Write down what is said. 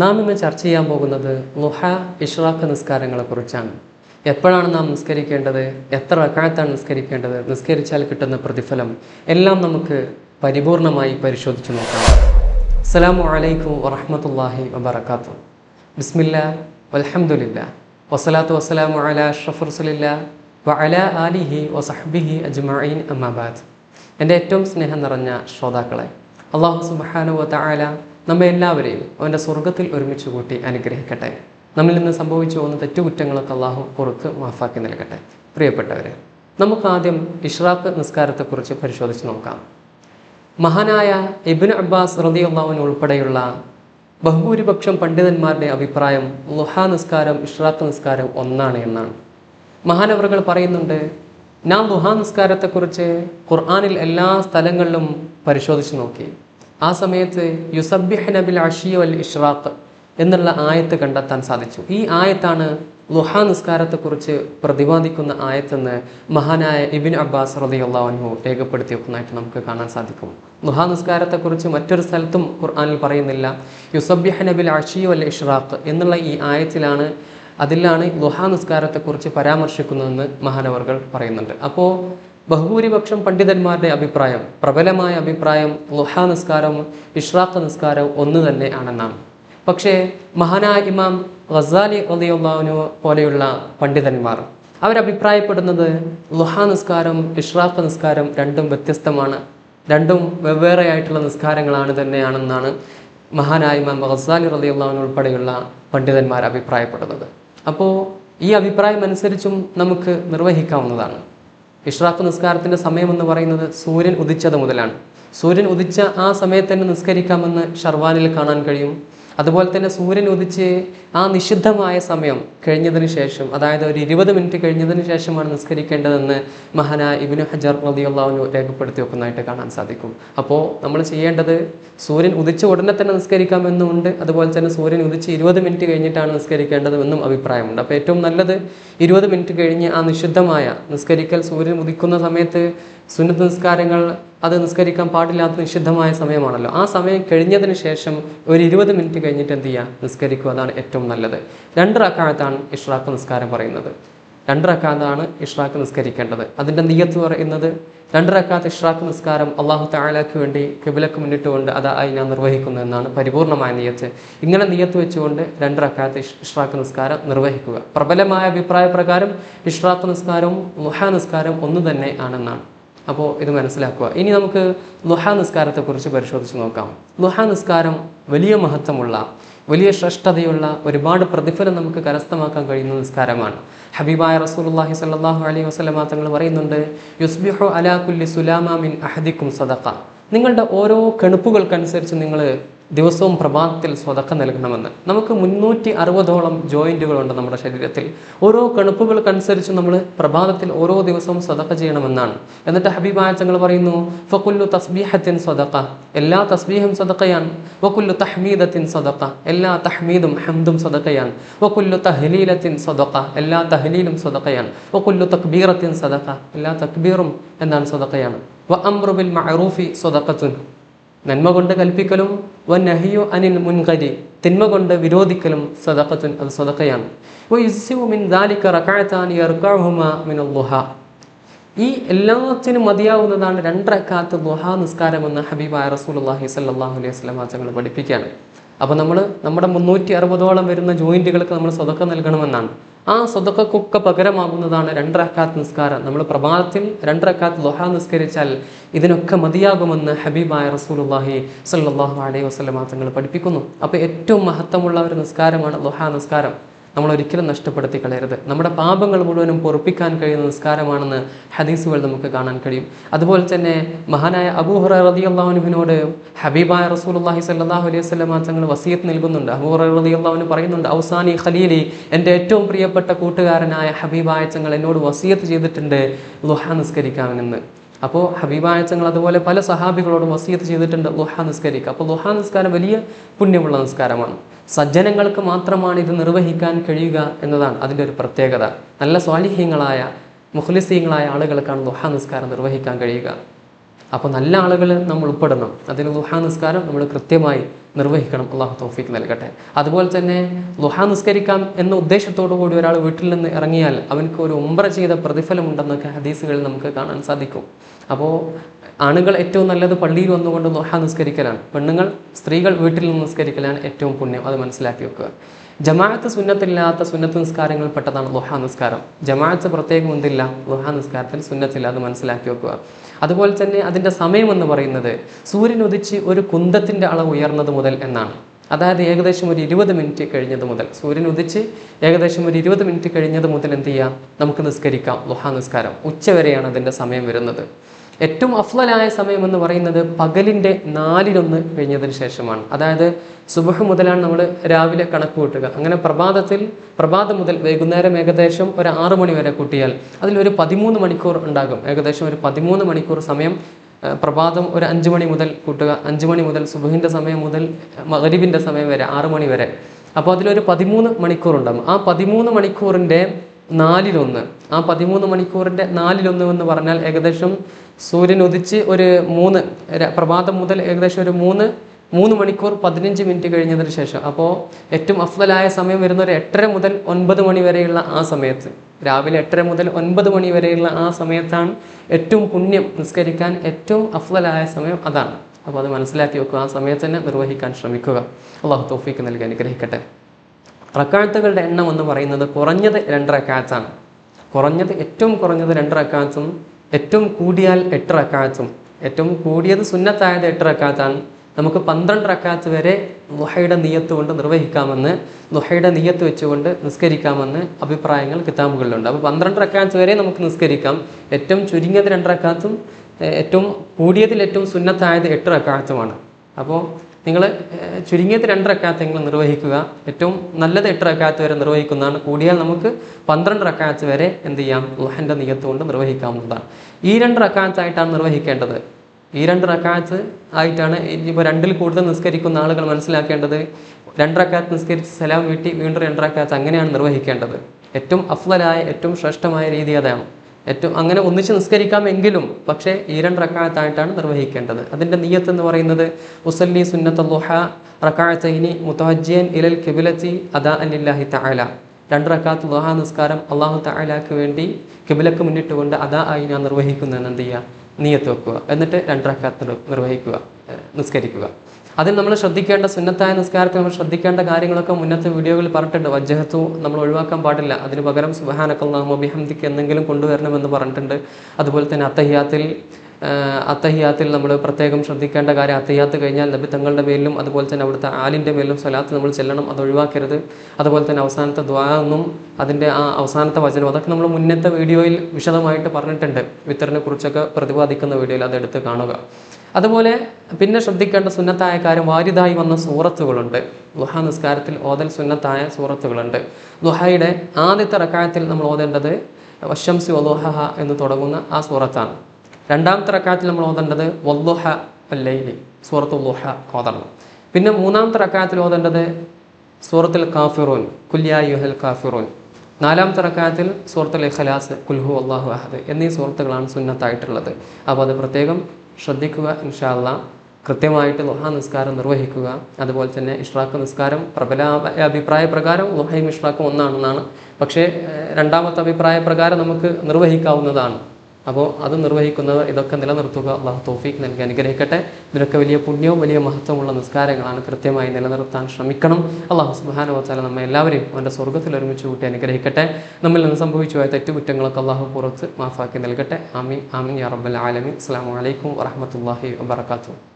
നാം ഇന്ന് ചർച്ച ചെയ്യാൻ പോകുന്നത് ലുഹ ഇഷ്റാഖ് നിസ്കാരങ്ങളെ കുറിച്ചാണ് എപ്പോഴാണ് നാം നിസ്കരിക്കേണ്ടത്? എത്ര റക്കായത്താണ് നിസ്കരിക്കേണ്ടത്? നിസ്കരിച്ചാൽ കിട്ടുന്ന പ്രതിഫലം എല്ലാം നമുക്ക് പരിപൂർണമായി പരിശോധിച്ചു നോക്കാം. അസ്സലാമു അലൈക്കും വറഹ്മത്തുള്ളാഹി വബർക്കാത്തു ബിസ്മില്ല വലഹമുല്ല വസ്സലാത്തു വസ്സലാമു അല അഷ്റഫ് വ അല ആലിഹി വസഹ്ബിഹി അജ്മഈൻ അമ്മാബാദ്. എന്റെ ഏറ്റവും സ്നേഹം നിറഞ്ഞ ശ്രോതാക്കളെ അള്ളാഹു സുബ്ഹാനഹു വ തആല നമ്മെ എല്ലാവരെയും അവന്റെ സ്വർഗത്തിൽ ഒരുമിച്ച് കൂട്ടി അനുഗ്രഹിക്കട്ടെ. നമ്മിൽ നിന്ന് സംഭവിച്ചു പോകുന്ന തെറ്റുകുറ്റങ്ങളൊക്കെ അള്ളാഹു പുറത്ത് മാഫാക്കി നൽകട്ടെ. പ്രിയപ്പെട്ടവരെ നമുക്ക് ആദ്യം ഇഷ്റാഖ് നിസ്കാരത്തെക്കുറിച്ച് പരിശോധിച്ച് നോക്കാം. മഹാനായ ഇബിൻ അബ്ബാസ് റളിയല്ലാഹുവിന് ഉൾപ്പെടെയുള്ള ബഹുഭൂരിപക്ഷം പണ്ഡിതന്മാരുടെ അഭിപ്രായം ലുഹാ നിസ്കാരം ഇഷ്റാഖ് നിസ്കാരം ഒന്നാണ് എന്നാണ്. മഹാനവറുകൾ പറയുന്നുണ്ട് നാം ദുഹാ നിസ്കാരത്തെക്കുറിച്ച് ഖുർആാനിൽ എല്ലാ സ്ഥലങ്ങളിലും പരിശോധിച്ച് നോക്കി. ആ സമയത്ത് യുസബ്ബിഹ് നബിൽ അഷിയ വൽ ഇഷ്റാഖ് എന്നുള്ള ആയത്ത് കണ്ടെത്താൻ സാധിച്ചു. ഈ ആയത്താണ് ലുഹാ നിസ്കാരത്തെക്കുറിച്ച് പ്രതിപാദിക്കുന്ന ആയത്തെന്ന് മഹാനായ ഇബിൻ അബ്ബാസ് റളിയല്ലാഹു രേഖപ്പെടുത്തി വെക്കുന്നതായിട്ട് നമുക്ക് കാണാൻ സാധിക്കും. ലുഹാ നിസ്കാരത്തെക്കുറിച്ച് മറ്റൊരു സ്ഥലത്തും ഖുർആാനിൽ പറയുന്നില്ല. യുസബ്ബിഹ് നബിൽ അഷിയ വൽ ഇഷ്റാഖ് എന്നുള്ള ഈ ആയത്തിലാണ് അതിലാണ് ലുഹാ നിസ്കാരത്തെക്കുറിച്ച് പരാമർശിക്കുന്നതെന്ന് മഹാനവർകൾ പറയുന്നുണ്ട്. അപ്പോൾ ബഹുഭൂരിപക്ഷം പണ്ഡിതന്മാരുടെ അഭിപ്രായം പ്രബലമായ അഭിപ്രായം ലുഹാ നിസ്കാരവും ഇഷ്രാഖ് നിസ്കാരവും ഒന്ന് തന്നെ ആണെന്നാണ്. പക്ഷേ മഹാനായ ഇമാം ഖസാലി റളിയല്ലാഹു പോലെയുള്ള പണ്ഡിതന്മാർ അവരഭിപ്രായപ്പെടുന്നത് ലുഹാ നിസ്കാരം ഇഷ്രാഖ് നിസ്കാരം രണ്ടും വ്യത്യസ്തമാണ്. രണ്ടും വെവ്വേറെയായിട്ടുള്ള നിസ്കാരങ്ങളാണ് തന്നെയാണെന്നാണ് മഹാനായ ഇമാം ഖസാലി റളിയല്ലാഹു ഉൾപ്പെടെയുള്ള പണ്ഡിതന്മാർ അഭിപ്രായപ്പെടുന്നത്. അപ്പോൾ ഈ അഭിപ്രായം അനുസരിച്ചും നമുക്ക് നിർവഹിക്കാവുന്നതാണ്. ഇഷ്റാഖ് നിസ്കാരത്തിന്റെ സമയം എന്ന് പറയുന്നത് സൂര്യൻ ഉദിച്ചത് മുതലാണ്. സൂര്യൻ ഉദിച്ച ആ സമയത്ത് തന്നെ നിസ്കരിക്കാമെന്ന് ഷർവാനിൽ കാണാൻ കഴിയും. അതുപോലെ തന്നെ സൂര്യൻ ഉദിച്ച് ആ നിഷിദ്ധമായ സമയം കഴിഞ്ഞതിന് ശേഷം അതായത് ഒരു ഇരുപത് മിനിറ്റ് കഴിഞ്ഞതിന് ശേഷമാണ് നിസ്കരിക്കേണ്ടതെന്ന് മഹാനായ ഇബിനു ഹജർ റളിയല്ലാഹു രേഖപ്പെടുത്തി വെക്കുന്നതായിട്ട് കാണാൻ സാധിക്കും. അപ്പോൾ നമ്മൾ ചെയ്യേണ്ടത് സൂര്യൻ ഉദിച്ച ഉടനെ തന്നെ നിസ്കരിക്കാമെന്നുമുണ്ട്. അതുപോലെ തന്നെ സൂര്യൻ ഉദിച്ച് ഇരുപത് മിനിറ്റ് കഴിഞ്ഞിട്ടാണ് നിസ്കരിക്കേണ്ടതെന്നും അഭിപ്രായമുണ്ട്. അപ്പോൾ ഏറ്റവും നല്ലത് ഇരുപത് മിനിറ്റ് കഴിഞ്ഞ് ആ നിഷിദ്ധമായ നിസ്കരിക്കൽ സൂര്യൻ ഉദിക്കുന്ന സമയത്ത് സുന്നത്ത് നിസ്കാരങ്ങൾ അത് നിസ്കരിക്കാൻ പാടില്ലാത്ത നിഷിദ്ധമായ സമയമാണല്ലോ. ആ സമയം കഴിഞ്ഞതിന് ശേഷം ഒരു ഇരുപത് മിനിറ്റ് കഴിഞ്ഞിട്ട് എന്ത് ചെയ്യുക നിസ്കരിക്കുക. അതാണ് ഏറ്റവും നല്ലത്. രണ്ട് റക്കാലത്താണ് ഇഷ്റാഖ് നിസ്കാരം പറയുന്നത്. രണ്ട് റക്കാത്താണ് ഇഷ്റാഖ് നിസ്കരിക്കേണ്ടത്. അതിന്റെ നീയത്ത് പറയുന്നത് രണ്ട് റക്കാത്ത് ഇഷ്റാഖ് നിസ്കാരം അള്ളാഹു താലാക്ക് വേണ്ടി കിബിലക്ക് മുന്നിട്ടുകൊണ്ട് അതായി ഞാൻ നിർവഹിക്കുന്നു എന്നാണ് പരിപൂർണമായ നീയത്ത്. ഇങ്ങനെ നീയത്ത് വെച്ചുകൊണ്ട് രണ്ട് റക്കാത്ത് ഇഷ്റാഖ് നിസ്കാരം നിർവഹിക്കുക. പ്രബലമായ അഭിപ്രായ പ്രകാരം ഇഷ്റാഖ് നിസ്കാരവും മുഹാ നിസ്കാരം ഒന്ന് തന്നെ ആണെന്നാണ്. അപ്പോൾ ഇത് മനസ്സിലാക്കുക. ഇനി നമുക്ക് ലുഹ നിസ്കാരത്തെക്കുറിച്ച് പരിശോധിച്ച് നോക്കാം. ലുഹ നിസ്കാരം വലിയ മഹത്വമുള്ള വലിയ ശ്രേഷ്ഠതയുള്ള ഒരുപാട് പ്രതിഫലം നമുക്ക് കരസ്ഥമാക്കാൻ കഴിയുന്ന നിസ്കാരമാണ്. ഹബീബായ റസൂലുള്ളാഹി സ്വല്ലല്ലാഹു അലൈഹി വസല്ലമ തങ്ങൾ പറയുന്നുണ്ട് യുസ്ബിഹു അലാ കുല്ലി സുലാമ മിൻ അഹദിക്കും സദഖ. നിങ്ങളുടെ ഓരോ കെണുപ്പുകൾക്കനുസരിച്ച് നിങ്ങൾ ദിവസവും പ്രഭാതത്തിൽ സ്വതക്ക നൽകണമെന്ന്. നമുക്ക് മുന്നൂറ്റി അറുപതോളം ജോയിന്റുകളുണ്ട് നമ്മുടെ ശരീരത്തിൽ. ഓരോ കണുപ്പുകൾക്കനുസരിച്ച് നമ്മൾ പ്രഭാതത്തിൽ ഓരോ ദിവസവും സ്വതക്ക ചെയ്യണമെന്നാണ്. എന്നിട്ട് ഹബീബായ തങ്ങൾ പറയുന്നു ഫക്കുല്ലു തസ്ബീഹത്തിൻ സ്വതക്ക. എല്ലാ തസ്ബീഹും സ്വതക്കയാണ്. വക്കുല്ലു തഹ്മീദത്തിൻ സ്വതക്ക. എല്ലാ തഹ്മീദും ഹംദും സ്വതക്കയാണ്. വക്കുല്ലു തഹ്ലീലത്തിൻ സ്വതക്ക. എല്ലാ തഹ്ലീലും സ്വതക്കയാണ്. വക്കുല്ലു തക്ബീറത്തിൻ സദക്ക എല്ലാ തക്ബീറും എന്താണ് സ്വതക്കയാണ്. വ അമ്രുബിൽ മഅറൂഫി സ്വതക്കത്തുൻ. നന്മ കൊണ്ട് കൽപ്പിക്കലും വൻ നഹിയു അനിൽ മുൻകരി തിന്മ കൊണ്ട് വിരോധിക്കലും സദഖത്തുൻ അത് സദക്കയാണ് ഈ എല്ലാത്തിനും മതിയാവുന്നതാണ് രണ്ടരക്കാത്ത് നിസ്കാരം എന്ന ഹബീബായ റസൂലുള്ളാഹി സല്ലാഹു അലൈഹി വസല്ലം തങ്ങൾ പഠിപ്പിക്കുകയാണ്. അപ്പോൾ നമ്മൾ നമ്മുടെ മുന്നൂറ്റി അറുപതോളം വരുന്ന ജോയിന്റുകൾക്ക് നമ്മൾ സ്വതക്കം നൽകണമെന്നാണ്. ആ സ്വതക്കൊക്കെ പകരമാകുന്നതാണ് രണ്ടരക്കാത്ത് നിസ്കാരം. നമ്മൾ പ്രഭാതത്തിൽ രണ്ടരക്കാത്ത് ലൊഹ നിസ്കരിച്ചാൽ ഇതിനൊക്കെ മതിയാകുമെന്ന് ഹബീബായ റസൂലുള്ളാഹി സല്ലാഹു അലൈഹി വസ്ലമാ തങ്ങൾ പഠിപ്പിക്കുന്നു. അപ്പോൾ ഏറ്റവും മഹത്വമുള്ള ഒരു നിസ്കാരമാണ് ലൊഹ നിസ്കാരം. നമ്മൾ ഒരിക്കലും നഷ്ടപ്പെടുത്തി കളയരുത്. നമ്മുടെ പാപങ്ങൾ മുഴുവനും പൊറപ്പിക്കാൻ കഴിയുന്ന നിസ്കാരമാണെന്ന് ഹദീസുകൾ നമുക്ക് കാണാൻ കഴിയും. അതുപോലെ തന്നെ മഹാനായ അബൂഹുറ അള്ളാഹുനുവിനോട് ഹബീബായ റസൂലുള്ളാഹി സല്ലാഹു അലൈഹി വസല്ലം തങ്ങൾ വസിയത്ത് നൽകുന്നുണ്ട്. അബൂഹുറ അള്ളാഹുന് പറയുന്നുണ്ട് ഔസാനി ഖലീലി എന്റെ ഏറ്റവും പ്രിയപ്പെട്ട കൂട്ടുകാരനായ ഹബീബായ തങ്ങൾ എന്നോട് വസിയത്ത് ചെയ്തിട്ടുണ്ട് ലുഹ നിസ്കരിക്കാമെന്ന്. അപ്പോൾ ഹബീബായച്ചങ്ങൾ അതുപോലെ പല സഹാബികളോടും വസീത്ത് ചെയ്തിട്ടുണ്ട് ലുഹ നിസ്കരിക്കുക. അപ്പോൾ ലുഹ നിസ്കാരം വലിയ പുണ്യമുള്ള നിസ്കാരമാണ്. സജ്ജനങ്ങൾക്ക് മാത്രമാണ് ഇത് നിർവഹിക്കാൻ കഴിയുക എന്നതാണ് അതിന്റെ ഒരു പ്രത്യേകത. നല്ല സ്വാലിഹ്യങ്ങളായ മുഖ്ലിസീങ്ങളായ ആളുകൾക്കാണ് ദുഹാ നിസ്കാരം നിർവഹിക്കാൻ കഴിയുക. അപ്പോൾ നല്ല ആളുകൾ നമ്മൾ ഉൾപ്പെടണം. അതിന് ദുഹാ നിസ്കാരം നമ്മൾ കൃത്യമായി നിർവഹിക്കണം. അള്ളാഹു തോഫിക്ക് നൽകട്ടെ. അതുപോലെ തന്നെ ദുഹാ നിസ്കരിക്കാം എന്ന ഉദ്ദേശത്തോടു കൂടി ഒരാൾ വീട്ടിൽ നിന്ന് ഇറങ്ങിയാൽ അവനക്ക് ഒരു ഉംറ ചെയ്ത പ്രതിഫലമുണ്ടെന്നൊക്കെ ഹദീസുകളിൽ നമുക്ക് കാണാൻ സാധിക്കും. അപ്പോൾ ആണുങ്ങൾ ഏറ്റവും നല്ലത് പള്ളിയിൽ വന്നുകൊണ്ട് ദുഹ നിസ്കരിക്കലാണ്. പെണ്ണുങ്ങൾ സ്ത്രീകൾ വീട്ടിൽ നിന്ന് നിസ്കരിക്കലാണ് ഏറ്റവും പുണ്യം. അത് മനസ്സിലാക്കി വെക്കുക. ജമാഅത്ത് സുന്നത്തില്ലാത്ത സുന്നത്ത് നിസ്കാരങ്ങളിൽ പെട്ടതാണ് ദുഹ നിസ്കാരം. ജമാഅത്ത് പ്രത്യേകം എന്തില്ല? ദുഹ നിസ്കാരത്തിൽ സുന്നത്തില്ല. അത് മനസ്സിലാക്കി വെക്കുക. അതുപോലെ തന്നെ അതിന്റെ സമയം എന്ന് പറയുന്നത് സൂര്യൻ ഉദിച്ച് ഒരു കുന്തത്തിന്റെ അളവ് ഉയർന്നത് മുതൽ എന്നാണ്. അതായത് ഏകദേശം ഒരു ഇരുപത് മിനിറ്റ് കഴിഞ്ഞത് മുതൽ. സൂര്യൻ ഉദിച്ച് ഏകദേശം ഒരു ഇരുപത് മിനിറ്റ് കഴിഞ്ഞത് മുതൽ എന്ത് ചെയ്യാം നമുക്ക് നിസ്കരിക്കാം. ലുഹാ നിസ്കാരം. ഉച്ചവരെയാണ് അതിന്റെ സമയം വരുന്നത്. ഏറ്റവും അഫ്ലലായ സമയം എന്ന് പറയുന്നത് പകലിന്റെ നാലിലൊന്ന് കഴിഞ്ഞതിന് ശേഷമാണ്. അതായത് സുബഹ് മുതലാണ് നമ്മൾ രാവിലെ കണക്ക് കൂട്ടുക. അങ്ങനെ പ്രഭാതത്തിൽ പ്രഭാതം മുതൽ വൈകുന്നേരം ഏകദേശം ഒരു ആറു മണി വരെ കൂട്ടിയാൽ ഒരു പതിമൂന്ന് മണിക്കൂർ ഉണ്ടാകും. ഏകദേശം ഒരു പതിമൂന്ന് മണിക്കൂർ സമയം പ്രഭാതം ഒരു അഞ്ച് മണി മുതൽ കൂട്ടുക. അഞ്ച് മണി മുതൽ സുബഹിന്റെ സമയം മുതൽ മകരിബിന്റെ സമയം വരെ ആറു മണി വരെ. അപ്പോൾ അതിലൊരു പതിമൂന്ന് മണിക്കൂർ ഉണ്ടാകും. ആ പതിമൂന്ന് മണിക്കൂറിന്റെ നാലിലൊന്ന്. ആ പതിമൂന്ന് മണിക്കൂറിന്റെ നാലിലൊന്ന് എന്ന് പറഞ്ഞാൽ ഏകദേശം സൂര്യൻ ഉദിച്ച് ഒരു മൂന്ന് പ്രഭാതം മുതൽ ഏകദേശം ഒരു മൂന്ന് മൂന്ന് മണിക്കൂർ പതിനഞ്ച് മിനിറ്റ് കഴിഞ്ഞതിന് ശേഷം. അപ്പോൾ ഏറ്റവും അഫ്ലലായ സമയം വരുന്ന ഒരു എട്ടര മുതൽ ഒൻപത് മണി വരെയുള്ള ആ സമയത്ത് രാവിലെ എട്ടര മുതൽ ഒൻപത് മണി വരെയുള്ള ആ സമയത്താണ് ഏറ്റവും പുണ്യം നിസ്കരിക്കാൻ ഏറ്റവും അഫ്ലലായ സമയം അതാണ്. അപ്പോൾ അത് മനസ്സിലാക്കി വെക്കുക. ആ സമയത്ത് തന്നെ നിർവഹിക്കാൻ ശ്രമിക്കുക. അള്ളാഹു തോഫിക്ക് നൽകി അനുഗ്രഹിക്കട്ടെ. റക്കാത്തുകളുടെ എണ്ണം എന്ന് പറയുന്നത് കുറഞ്ഞത് രണ്ട് റക്കാത്താണ്. കുറഞ്ഞത് ഏറ്റവും കുറഞ്ഞത് രണ്ട് റക്കാത്തും ഏറ്റവും കൂടിയാൽ എട്ട് റക്കാത്തും ഏറ്റവും കൂടിയത് സുന്നത്തായത് എട്ട് റക്കാത്താണ്. നമുക്ക് പന്ത്രണ്ട് റക്കാത്ത് വരെ ദുഹയുടെ നിയത്ത് കൊണ്ട് നിർവഹിക്കാമെന്ന് ദുഹയുടെ നിയത്ത് വെച്ചുകൊണ്ട് നിസ്കരിക്കാമെന്ന് അഭിപ്രായങ്ങൾ കിതാബുകളിലുണ്ട്. അപ്പോൾ പന്ത്രണ്ട് റക്കാത്ത് വരെ നമുക്ക് നിസ്കരിക്കാം. ഏറ്റവും ചുരുങ്ങിയത് രണ്ട് റക്കാത്തും ഏറ്റവും കൂടിയതിൽ ഏറ്റവും സുന്നത്തായത് എട്ട് റക്കാത്തുമാണ്. അപ്പോൾ നിങ്ങൾ ചുരുങ്ങിയത് രണ്ട് റക്കാത്തെങ്കിലും നിർവഹിക്കുക. ഏറ്റവും നല്ലത് എട്ട് റക്കാത്ത് വരെ നിർവഹിക്കുന്നതാണ്. കൂടിയാൽ നമുക്ക് പന്ത്രണ്ട് റക്കാത്ത് വരെ എന്ത് ചെയ്യാം? ലഹന്റെ നിയത്ത് കൊണ്ട് നിർവഹിക്കാവുന്നതാണ്. ഈ രണ്ട് റക്കാത്തായിട്ടാണ് നിർവഹിക്കേണ്ടത്. ഈ രണ്ട് ആയിട്ടാണ് ഇനിയിപ്പോൾ രണ്ടിൽ കൂടുതൽ നിസ്കരിക്കുന്ന ആളുകൾ മനസ്സിലാക്കേണ്ടത്. രണ്ട് നിസ്കരിച്ച് സലാം വീട്ടി വീണ്ടും രണ്ട് അങ്ങനെയാണ് നിർവഹിക്കേണ്ടത്. ഏറ്റവും അഫ്ലലായ ഏറ്റവും ശ്രേഷ്ഠമായ രീതി അതാണ്. ഏറ്റവും അങ്ങനെ ഒന്നിച്ച് നിസ്കരിക്കാമെങ്കിലും പക്ഷേ ഈ രണ്ട് റക്കായത്തായിട്ടാണ് നിർവഹിക്കേണ്ടത്. അതിന്റെ നീയത്ത് എന്ന് പറയുന്നത് ഉസല്ലി സുന്നത്ത് ലുഹ റക്കായത്തൈനി മുത്തഹജ്ജിയൻ ഇലൽ കിബിലത്തി അദാ അലില്ലാഹി തആല. രണ്ട് റക്കാത്ത് ലുഹ നിസ്കാരം അള്ളാഹു തഅലാക്ക് വേണ്ടി കിബിലക്ക് മുന്നിട്ടുകൊണ്ട് അദാ ആയി ഞാൻ നിർവഹിക്കുന്നതെന്ന് എന്ത് ചെയ്യുക? നീയത്ത് വെക്കുക. എന്നിട്ട് രണ്ട് റക്കാത്ത് നിർവഹിക്കുക നിസ്കരിക്കുക. അതിൽ നമ്മൾ ശ്രദ്ധിക്കേണ്ട സുന്നത്തായ നിസ്കാരത്തിൽ നമ്മൾ ശ്രദ്ധിക്കേണ്ട കാര്യങ്ങളൊക്കെ മുന്നത്തെ വീഡിയോകളിൽ പറഞ്ഞിട്ടുണ്ട്. വജ്ജഹത്തു നമ്മൾ ഒഴിവാക്കാൻ പാടില്ല. അതിന് പകരം സുബഹാനക്കല്ലാഹു ബിഹംദിക്ക് എന്തെങ്കിലും കൊണ്ടുവരണമെന്ന് പറഞ്ഞിട്ടുണ്ട്. അതുപോലെ തന്നെ അത്തഹിയാത്തിൽ അത്തഹിയാത്തിൽ നമ്മൾ പ്രത്യേകം ശ്രദ്ധിക്കേണ്ട കാര്യം അത്തഹിയാത്ത് കഴിഞ്ഞാൽ നബി തങ്ങളുടെ മേലും അതുപോലെ തന്നെ അവിടുത്തെ ആലിന്റെ മേലും സ്വലാത്ത് നമ്മൾ ചെല്ലണം അത് ഒഴിവാക്കരുത്. അതുപോലെ തന്നെ അവസാനത്തെ ദ്വാന്നും അതിന്റെ ആ അവസാനത്തെ വചനം അതൊക്കെ നമ്മൾ മുന്നത്തെ വീഡിയോയിൽ വിശദമായിട്ട് പറഞ്ഞിട്ടുണ്ട്. വിത്തറിനെ കുറിച്ചൊക്കെ പ്രതിപാദിക്കുന്ന വീഡിയോയിൽ അതെടുത്ത് കാണുക. അതുപോലെ പിന്നെ ശ്രദ്ധിക്കേണ്ട സുന്നത്തായ കാര്യം വാരിതായി വന്ന സൂറത്തുകളുണ്ട്. ദുഹാ നിസ്കാരത്തിൽ ഓതൽ സുന്നത്തായ സൂറത്തുകളുണ്ട്. ദുഹയുടെ ആദ്യത്തെ റക്കായത്തിൽ നമ്മൾ ഓതേണ്ടത് വശംസി വദുഹ എന്ന് തുടങ്ങുന്ന ആ സൂറത്താണ്. രണ്ടാമത്തെ റക്കായത്തിൽ നമ്മൾ ഓതേണ്ടത് വല്ലുഹ അല്ലൈലി സൂറത്ത് ലുഹ ഓതണം. പിന്നെ മൂന്നാമത്തെ റക്കായത്തിൽ ഓതേണ്ടത് സൂറത്തിൽ കാഫിറൂൻ കുല്യായുഹൽ കാഫിറൂൻ. നാലാമത്തെ റക്കായത്തിൽ സൂറത്തുൽ ഇഖലാസ് കുൽഹു അള്ളാഹു അഹദ് എന്നീ സൂറത്തുകളാണ് സുന്നത്തായിട്ടുള്ളത്. അപ്പോൾ അത് പ്രത്യേകം ശ്രദ്ധിക്കുക ഇൻഷാല്ല കൃത്യമായിട്ട് ലുഹ നിസ്കാരം നിർവഹിക്കുക. അതുപോലെ തന്നെ ഇഷ്റാഖ് നിസ്കാരം പ്രബല അഭിപ്രായ പ്രകാരം ലുഹയും ഇഷ്റാഖും ഒന്നാണെന്നാണ്. പക്ഷേ രണ്ടാമത്തെ അഭിപ്രായ പ്രകാരം നമുക്ക് നിർവഹിക്കാവുന്നതാണ്. അപ്പോൾ അത് നിർവഹിക്കുന്നത് ഇതൊക്കെ നിലനിർത്തുക അള്ളാഹു തോഫീക്ക് നൽകി അനുഗ്രഹിക്കട്ടെ. ഇതിനൊക്കെ വലിയ പുണ്യവും വലിയ മഹത്വമുള്ള നിസ്കാരങ്ങളാണ് കൃത്യമായി നിലനിർത്താൻ ശ്രമിക്കണം. അള്ളാഹു സുബാന വച്ചാൽ നമ്മെ എല്ലാവരെയും അവന്റെ സ്വർഗത്തിൽ ഒരുമിച്ച് കൂട്ടി അനുഗ്രഹിക്കട്ടെ. നമ്മിൽ നിന്ന് സംഭവിച്ചു പോയ തെറ്റുകുറ്റങ്ങളൊക്കെ അള്ളാഹു പുറത്ത് മാഫാക്കി നൽകട്ടെ. ആമീൻ. ആമീൻ യാ റബ്ബൽ ആലമീൻ. അസ്സാം വലൈക്കും വറഹമത്തല്ലാഹി വാബർക്കാത്തു